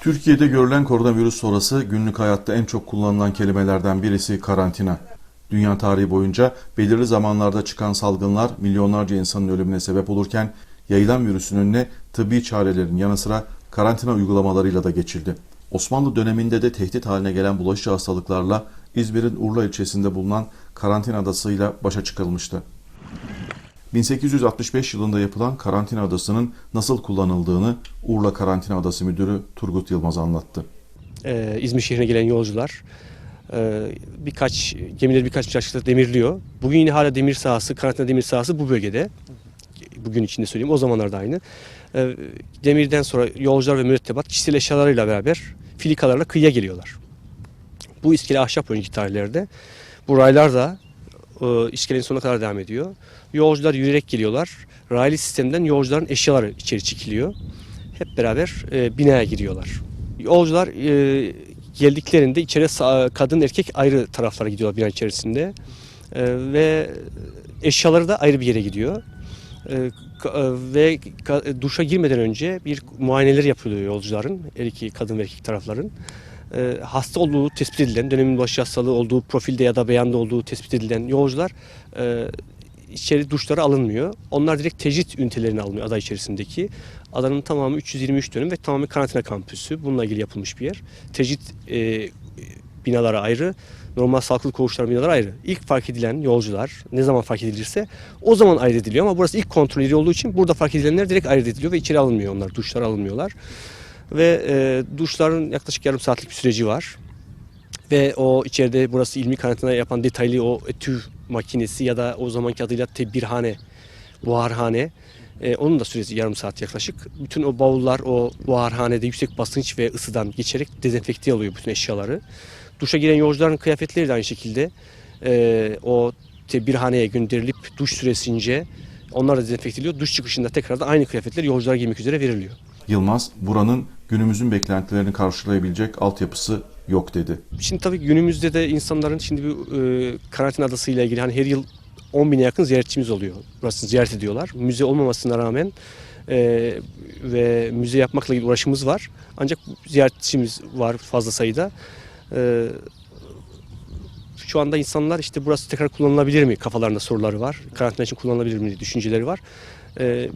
Türkiye'de görülen koronavirüs sonrası günlük hayatta en çok kullanılan kelimelerden birisi karantina. Dünya tarihi boyunca belirli zamanlarda çıkan salgınlar milyonlarca insanın ölümüne sebep olurken yayılan virüsün önüne tıbbi çarelerin yanı sıra karantina uygulamalarıyla da geçildi. Osmanlı döneminde de tehdit haline gelen bulaşıcı hastalıklarla İzmir'in Urla ilçesinde bulunan karantina adasıyla başa çıkılmıştı. 1865 yılında yapılan karantina adasının nasıl kullanıldığını Urla Karantina Adası Müdürü Turgut Yılmaz anlattı. Ee, İzmir şehrine gelen yolcular e, birkaç gemileri birkaç yaşlıkta demirliyor. Bugün yine hala demir sahası, karantina demir sahası bu bölgede. Bugün içinde söyleyeyim. O zamanlarda aynı. Ee, demirden sonra yolcular ve mürettebat kişisel eşyalarıyla beraber filikalarla kıyıya geliyorlar. Bu iskele ahşap önceki tarihlerde. Bu raylar da e, iskelenin sonuna kadar devam ediyor. Yolcular yürüyerek geliyorlar. Raylı sistemden yolcuların eşyaları içeri çekiliyor. Hep beraber e, binaya giriyorlar. Yolcular e, geldiklerinde içeri kadın erkek ayrı taraflara gidiyorlar bina içerisinde. E, ve eşyaları da ayrı bir yere gidiyor. E, e, ve ka- duşa girmeden önce bir muayeneler yapılıyor yolcuların, iki kadın ve erkek tarafların. E, hasta olduğu tespit edilen, dönemin başı hastalığı olduğu profilde ya da beyanda olduğu tespit edilen yolcular e, içeri duşlara alınmıyor. Onlar direkt tecrit ünitelerine alınıyor ada içerisindeki. Adanın tamamı 323 dönüm ve tamamı karantina kampüsü. Bununla ilgili yapılmış bir yer. Tecrit e, binaları ayrı, normal sağlıklı koğuşlar binaları ayrı. İlk fark edilen yolcular ne zaman fark edilirse o zaman ayırt ediliyor ama burası ilk kontrol yeri olduğu için burada fark edilenler direkt ayırt ediliyor ve içeri alınmıyor onlar. Duşlara alınmıyorlar. Ve e, duşların yaklaşık yarım saatlik bir süreci var. Ve o içeride burası ilmi karantina yapan detaylı o etü makinesi ya da o zamanki adıyla tebirhane, buharhane. E, onun da süresi yarım saat yaklaşık. Bütün o bavullar o buharhanede yüksek basınç ve ısıdan geçerek dezenfekte alıyor bütün eşyaları. Duşa giren yolcuların kıyafetleri de aynı şekilde e, o tebirhaneye gönderilip duş süresince onlar da dezenfekte ediliyor. Duş çıkışında tekrar da aynı kıyafetler yolculara giymek üzere veriliyor. Yılmaz, buranın günümüzün beklentilerini karşılayabilecek altyapısı yok dedi. Şimdi tabii günümüzde de insanların şimdi bu e, karantina adasıyla ilgili hani her yıl 10 bine yakın ziyaretçimiz oluyor. Burasını ziyaret ediyorlar. Müze olmamasına rağmen e, ve müze yapmakla ilgili uğraşımız var. Ancak ziyaretçimiz var fazla sayıda. E, şu anda insanlar işte burası tekrar kullanılabilir mi kafalarında soruları var. Karantina için kullanılabilir mi düşünceleri var. E,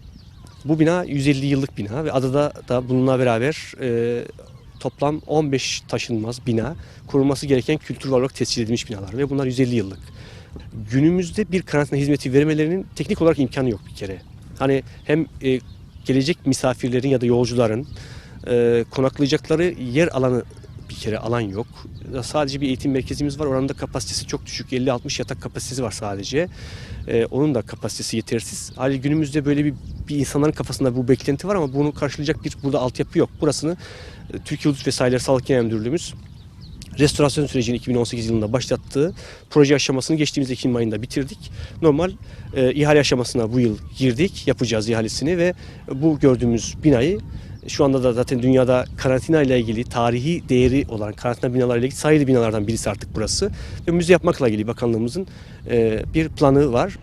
bu bina 150 yıllık bina ve adada da bununla beraber e, toplam 15 taşınmaz bina korunması gereken kültür olarak tescil edilmiş binalar ve bunlar 150 yıllık. Günümüzde bir karantina hizmeti vermelerinin teknik olarak imkanı yok bir kere. Hani hem e, gelecek misafirlerin ya da yolcuların e, konaklayacakları yer alanı bir kere alan yok. Sadece bir eğitim merkezimiz var. Oranın da kapasitesi çok düşük. 50-60 yatak kapasitesi var sadece. E, onun da kapasitesi yetersiz. Hali günümüzde böyle bir, bir insanların kafasında bu beklenti var ama bunu karşılayacak bir burada altyapı yok. Burasını e, Türkiye Hudut ve Sahiller Sağlık Genel Müdürlüğümüz restorasyon sürecini 2018 yılında başlattığı proje aşamasını geçtiğimiz Ekim ayında bitirdik. Normal e, ihale aşamasına bu yıl girdik. Yapacağız ihalesini ve bu gördüğümüz binayı şu anda da zaten dünyada karantina ile ilgili tarihi değeri olan karantina binalarıyla ilgili sayılı binalardan birisi artık burası. Ve müze yapmakla ilgili bakanlığımızın e, bir planı var.